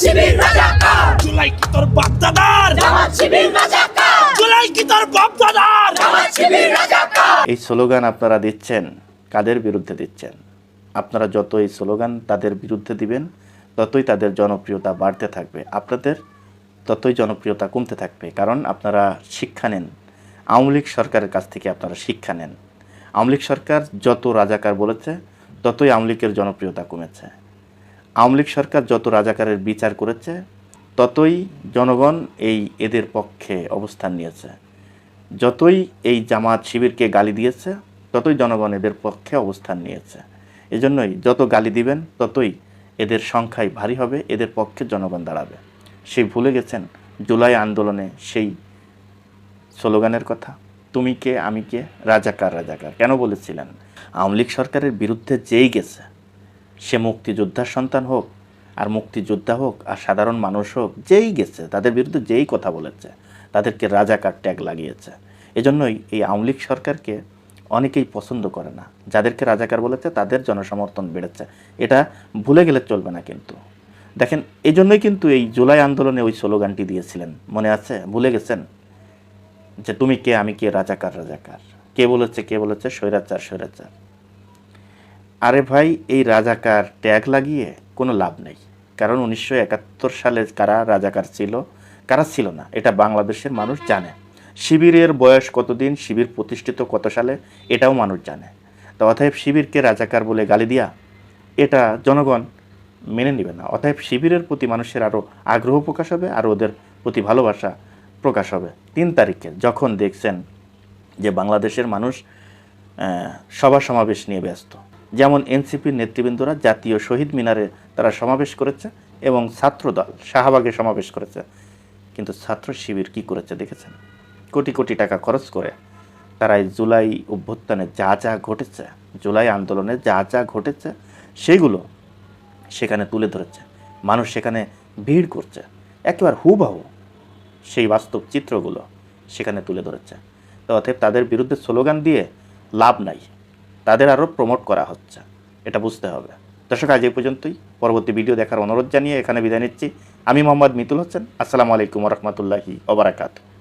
শিবির রাজাকার জুলাই কি তোর বাপ দাদার জামাত শিবির রাজাকার জুলাই কি তোর বাপ দাদার জামাত শিবির রাজাকার এই স্লোগান আপনারা দিচ্ছেন কাদের বিরুদ্ধে দিচ্ছেন? আপনারা যত এই স্লোগান তাদের বিরুদ্ধে দিবেন ততই তাদের জনপ্রিয়তা বাড়তে থাকবে। আপনাদের ততই জনপ্রিয়তা কমতে থাকবে কারণ আপনারা শিক্ষা নেন। আওয়ামী লীগ সরকারের কাছ থেকে আপনারা শিক্ষা নেন। আওয়ামী লীগ সরকার যত রাজাকার বলেছে ততই আওয়ামী লীগের জনপ্রিয়তা কমেছে। আওয়ামী লীগ সরকার যত রাজাকারের বিচার করেছে, ততই জনগণ এই এদের পক্ষে অবস্থান নিয়েছে। যতই এই জামাত শিবিরকে গালি দিয়েছে, ততই জনগণ এদের পক্ষে অবস্থান নিয়েছে। এজন্যই যত গালি দিবেন, ততই এদের সংখ্যায় ভারী হবে, এদের পক্ষে জনগণ দাঁড়াবে। সেই ভুলে গেছেন, জুলাই আন্দোলনে সেই স্লোগানের কথা, তুমি কে, আমি কে? রাজাকার রাজাকার। কেন বলেছিলেন? আওয়ামী লীগ সরকারের বিরুদ্ধে যেই গেছে সে মুক্তিযোদ্ধার সন্তান হোক, আর মুক্তিযোদ্ধা হোক, আর সাধারণ মানুষ হোক, যেই গেছে, তাদের বিরুদ্ধে যেই কথা বলেছে, তাদেরকে রাজাকার ট্যাগ লাগিয়েছে। এজন্যই এই আওয়ামী লীগ সরকারকে অনেকেই পছন্দ করে না। যাদেরকে রাজাকার বলেছে, তাদের জনসমর্থন বেড়েছে। এটা ভুলে গেলে চলবে না কিন্তু। দেখেন এই জন্যই কিন্তু এই জুলাই আন্দোলনে ওই স্লোগানটি দিয়েছিলেন। মনে আছে? ভুলে গেছেন? যে তুমি কে, আমি কে? রাজাকার রাজাকার। কে বলেছে কে বলেছে? স্বৈরাচার স্বৈরাচার। আরে ভাই, এই রাজাকার ট্যাগ লাগিয়ে কোনো লাভ নেই। কারণ উনিশশো একাত্তর সালে কারা রাজাকার ছিল? কারা ছিল না? এটা বাংলাদেশের মানুষ জানে। শিবিরের বয়স কতদিন? শিবির প্রতিষ্ঠিত কত সালে? এটাও মানুষ জানে। তো অতএব শিবিরকে রাজাকার বলে গালি দিয়া, এটা জনগণ মেনে নেবে না। অতএব শিবিরের প্রতি মানুষের আরও আগ্রহ প্রকাশ হবে, আর ওদের প্রতি ভালোবাসা প্রকাশ হবে। তিন তারিখে যখন দেখছেন যে বাংলাদেশের মানুষ সভা সমাবেশ নিয়ে ব্যস্ত যেমন এনসিপির নেতৃবৃন্দরা জাতীয় শহীদ মিনারে তারা সমাবেশ করেছে এবং ছাত্রদল, শাহবাগে সমাবেশ করেছে। কিন্তু ছাত্র শিবির কি করেছে দেখেছেন? কোটি কোটি টাকা খরচ করে তারা এই জুলাই অভ্যুত্থানে যা যা ঘটেছে, জুলাই আন্দোলনে যা যা ঘটেছে, সেগুলো সেখানে তুলে ধরেছে। মানুষ সেখানে ভিড় করছে। একেবারে হুবাহু সেই বাস্তব চিত্রগুলো সেখানে তুলে ধরেছে। তো অতএব তাদের বিরুদ্ধে স্লোগান দিয়ে লাভ নাই। তাদের আরও প্রমোট করা হচ্ছে। এটা বুঝতে হবে। দর্শক, আজ এই পর্যন্তই। পরবর্তী ভিডিও দেখার অনুরোধ জানিয়ে এখানে বিদায় নিচ্ছি। আমি মোহাম্মদ মিতুল হোসেন। আসসালামু আলাইকুম রহমতুল্লাহি ওবরাকাতু